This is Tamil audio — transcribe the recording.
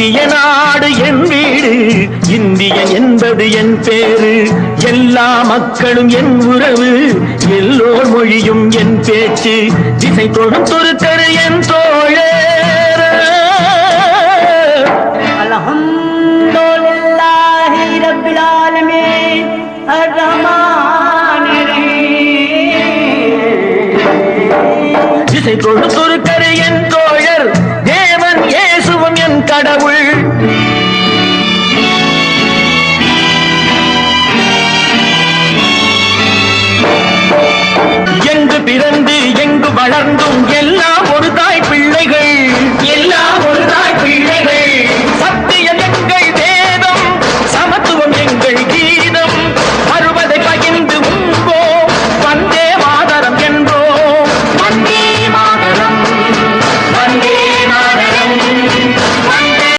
இந்திய நாடு என் வீடு இந்தியன் என்பது என் பேரு. எல்லா மக்களும் என் உறவு எல்லோர் மொழியும் என் பேச்சு. திசை தொடும் துருத்தரு என் ரஹீம் திசை தொடும் துருத்தரு என் தோழர். பிறந்து எங்கு வளர்ந்தும்